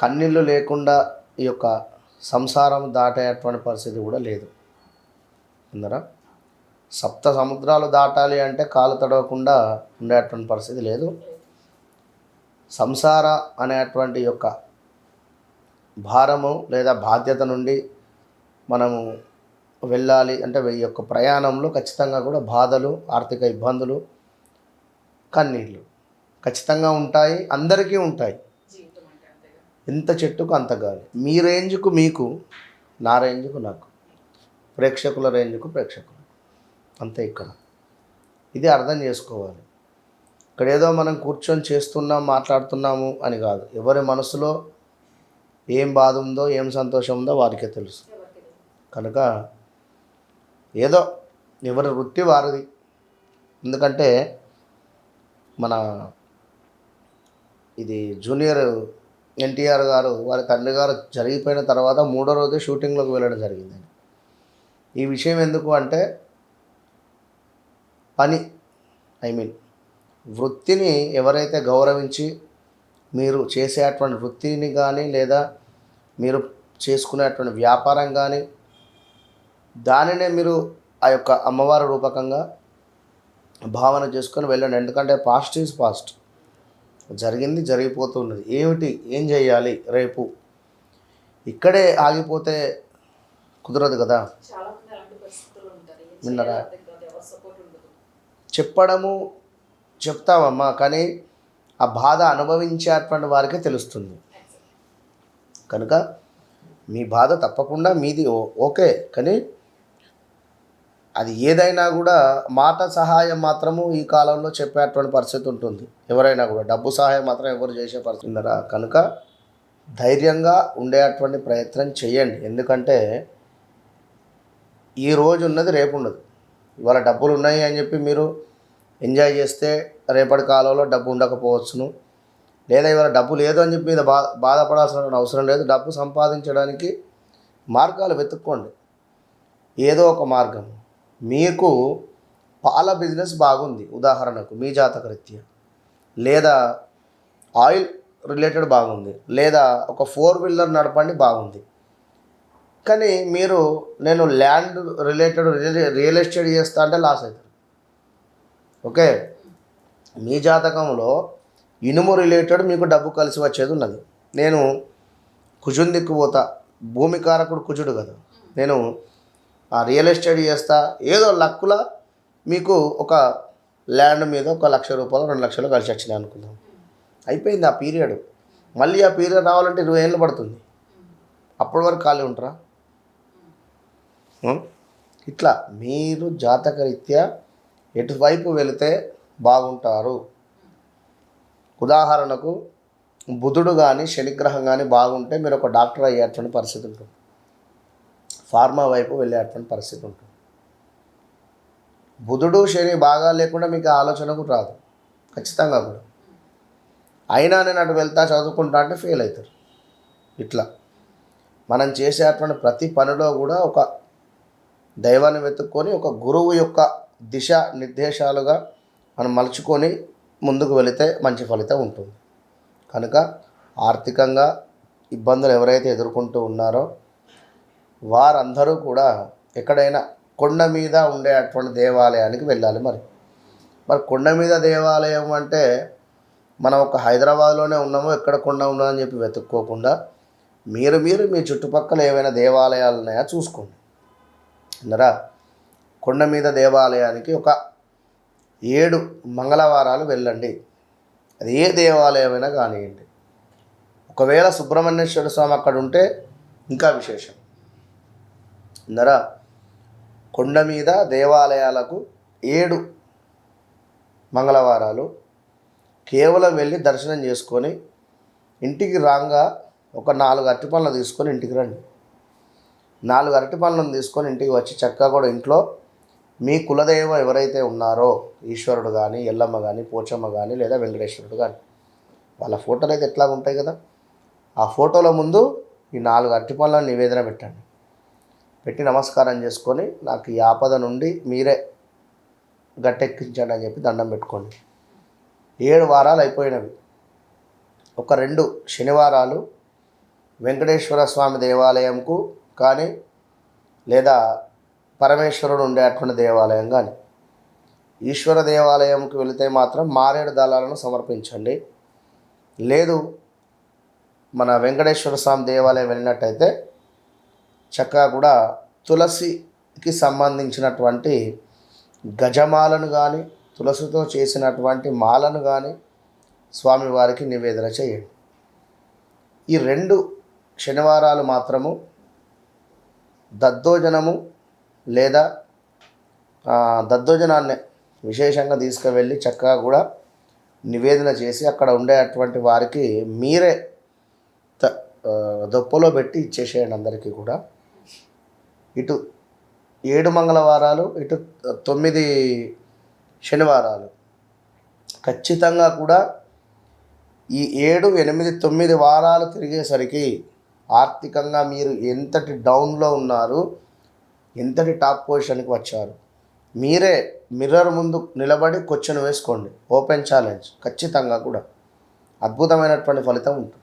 కన్నీళ్ళు లేకుండా ఈ యొక్క సంసారం దాటేటువంటి పరిస్థితి కూడా లేదు. అందరా? సప్త సముద్రాలు దాటాలి అంటే కాలు తడవకుండా ఉండేటువంటి పరిస్థితి లేదు. సంసార అనేటువంటి యొక్క భారము లేదా బాధ్యత నుండి మనము వెళ్ళాలి అంటే ఈ యొక్క ప్రయాణంలో ఖచ్చితంగా కూడా బాధలు ఆర్థిక ఇబ్బందులు కన్నీళ్ళు ఖచ్చితంగా ఉంటాయి అందరికీ ఉంటాయి. ఇంత చెట్టుకు అంత గాలి. మీ రేంజ్కు మీకు నా రేంజ్కు నాకు. ప్రేక్షకుల రేంజ్కు ప్రేక్షకులు అంతే ఇక్కడ. ఇది అర్థం చేసుకోవాలి. ఇక్కడ ఏదో మనం కూర్చొని చేస్తున్నాం మాట్లాడుతున్నాము అని కాదు. ఎవరి మనసులో ఏం బాధ ఉందో ఏం సంతోషం ఉందో వారికే తెలుసు. కనుక ఏదో ఎవరి వృత్తి వారిది. ఎందుకంటే మన ఇది జూనియర్ ఎన్టీఆర్ గారు వారి తండ్రి గారు జరిగిపోయిన తర్వాత మూడో రోజు షూటింగ్లోకి వెళ్ళడం జరిగింది. ఈ విషయం ఎందుకు అంటే పని ఐ మీన్ వృత్తిని ఎవరైతే గౌరవించి మీరు చేసేటువంటి వృత్తిని కానీ లేదా మీరు చేసుకునేటువంటి వ్యాపారం కానీ దానినే మీరు ఆ యొక్క అమ్మవారి రూపకంగా భావన చేసుకొని వెళ్ళండి. ఎందుకంటే పాస్ట్ ఈజ్ పాస్ట్. జరిగింది జరిగిపోతున్నది ఏమిటి? ఏం చేయాలి? రేపు ఇక్కడే ఆగిపోతే కుదరదు కదా? విన్నారా? చెప్పడము చెప్తామమ్మా కానీ ఆ బాధ అనుభవించేటువంటి వారికే తెలుస్తుంది. కనుక మీ బాధ తప్పకుండా మీది ఓ- ఓకే కానీ అది ఏదైనా కూడా మాట సహాయం మాత్రము ఈ కాలంలో చెప్పేటువంటి పరిస్థితి ఉంటుంది. ఎవరైనా కూడా డబ్బు సహాయం మాత్రం ఎవరు చేసే పరిస్థితి కనుక ధైర్యంగా ఉండేటువంటి ప్రయత్నం చేయండి. ఎందుకంటే ఈ రోజు ఉన్నది రేపు ఉండదు ఇవాళ డబ్బులు ఉన్నాయి అని చెప్పి మీరు ఎంజాయ్ చేస్తే రేపటి కాలంలో డబ్బు ఉండకపోవచ్చును. లేదా ఇవాళ డబ్బు లేదు అని చెప్పి మీద బా బాధపడాల్సిన అవసరం లేదు. డబ్బు సంపాదించడానికి మార్గాలు వెతుక్కోండి. ఏదో ఒక మార్గం. మీకు పాల బిజినెస్ బాగుంది ఉదాహరణకు మీ జాతక రీత్యా. లేదా ఆయిల్ రిలేటెడ్ బాగుంది లేదా ఒక ఫోర్ వీలర్ నడపండి బాగుంది. కానీ మీరు నేను ల్యాండ్ రిలేటెడ్ రియల్ ఎస్టేట్ చేస్తా అంటే లాస్ అవుతారు ఓకే? మీ జాతకంలో ఇనుము రిలేటెడ్ మీకు డబ్బు కలిసి వచ్చేది ఉన్నది. నేను కుజుని దిక్కుపోతా భూమికారకుడు భూమి కారకుడు కుజుడు కదా. నేను రియల్ ఎస్టేట్ చేస్తా ఏదో లక్కుల మీకు ఒక ల్యాండ్ మీద ఒక లక్ష రూపాయలు రెండు లక్షలు కలిసి వచ్చినాయి అనుకుందాం. అయిపోయింది ఆ పీరియడ్. మళ్ళీ ఆ పీరియడ్ రావాలంటే ఇరవై ఏళ్ళు పడుతుంది. అప్పటి వరకు ఖాళీ ఉంటారా? ఇట్లా మీరు జాతకరీత్యా ఎటువైపు వెళితే బాగుంటారు? ఉదాహరణకు బుధుడు కానీ శనిగ్రహం కానీ బాగుంటే మీరు ఒక డాక్టర్ అయ్యేటువంటి పరిస్థితి ఉంటుంది. ఫార్మా వైపు వెళ్ళేటువంటి పరిస్థితి ఉంటుంది. బుధుడు శని బాగా లేకుండా మీకు ఆలోచనకు రాదు. ఖచ్చితంగా కూడా. అయినా నేను అటు వెళ్తా చదువుకుంటా అంటే ఫెయిల్ అవుతారు. ఇట్లా. మనం చేసేటువంటి ప్రతి పనిలో కూడా ఒక దైవాన్ని వెతుక్కొని ఒక గురువు యొక్క దిశ నిర్దేశాలుగా మనం మలుచుకొని ముందుకు వెళితే మంచి ఫలితం ఉంటుంది. కనుక ఆర్థికంగా ఇబ్బందులు ఎవరైతే ఎదుర్కొంటూ ఉన్నారో వారందరూ కూడా ఎక్కడైనా కొండ మీద ఉండే అటువంటి దేవాలయానికి వెళ్ళాలి మరి. మరి కొండ మీద దేవాలయం అంటే మనం ఒక హైదరాబాద్లోనే ఉన్నామో ఎక్కడ కొండ ఉన్నామని అని చెప్పి వెతుక్కోకుండా మీరు మీరు మీ చుట్టుపక్కల ఏవైనా దేవాలయాలు ఉన్నాయా చూసుకోండి. అన్నరా? కొండ మీద దేవాలయానికి ఒక ఏడు మంగళవారాలు వెళ్ళండి. అది ఏ దేవాలయమైనా కానివ్వండి. ఒకవేళ సుబ్రహ్మణ్యేశ్వర స్వామి అక్కడ ఉంటే ఇంకా విశేషం. నర కొండ మీద దేవాలయాలకు ఏడు మంగళవారాలు కేవలం వెళ్ళి దర్శనం చేసుకొని ఇంటికి రాగా ఒక నాలుగు అరటి పనులు తీసుకొని ఇంటికి రండి. నాలుగు అరటి పనులను తీసుకొని ఇంటికి వచ్చి చక్కగా కూడా ఇంట్లో మీ కులదైవం ఎవరైతే ఉన్నారో ఈశ్వరుడు కానీ ఎల్లమ్మ కానీ పోచమ్మ కానీ లేదా వెంకటేశ్వరుడు కానీ వాళ్ళ ఫోటోలు అయితే ఎట్లా ఉంటాయి కదా? ఆ ఫోటోల ముందు ఈ నాలుగు అరటి పనులను నివేదన పెట్టండి. పెట్టి నమస్కారం చేసుకొని నాకు ఈ ఆపద నుండి మీరే గట్టెక్కించండి అని చెప్పి దండం పెట్టుకోండి. ఏడు వారాలు అయిపోయినవి. ఒక రెండు శనివారాలు వెంకటేశ్వర స్వామి దేవాలయంకు కానీ లేదా పరమేశ్వరుడు ఉండేటువంటి దేవాలయం కానీ. ఈశ్వర దేవాలయంకి వెళితే మాత్రం మారేడు దళాలను సమర్పించండి. లేదు మన వెంకటేశ్వర స్వామి దేవాలయం వెళ్ళినట్టయితే చక్కగా కూడా తులసికి సంబంధించినటువంటి గజమాలను కానీ తులసితో చేసినటువంటి మాలను కానీ స్వామివారికి నివేదన చేయండి. ఈ రెండు శనివారాలు మాత్రము దద్దోజనము లేదా దద్దోజనాన్ని విశేషంగా తీసుకువెళ్ళి చక్కగా కూడా నివేదన చేసి అక్కడ ఉండేటువంటి వారికి మీరే దొప్పలో పెట్టి ఇచ్చేసేయండి అందరికీ కూడా. ఇటు ఏడు మంగళవారాలు ఇటు తొమ్మిది శనివారాలు. ఖచ్చితంగా కూడా ఈ ఏడు ఎనిమిది తొమ్మిది వారాలు తిరిగేసరికి ఆర్థికంగా మీరు ఎంతటి డౌన్లో ఉన్నారు ఎంతటి టాప్ పొజిషన్కి వచ్చారు మీరే మిర్రర్ ముందు నిలబడి క్వశ్చన్ వేసుకోండి. Open challenge. ఖచ్చితంగా కూడా. అద్భుతమైనటువంటి ఫలితం ఉంటుంది.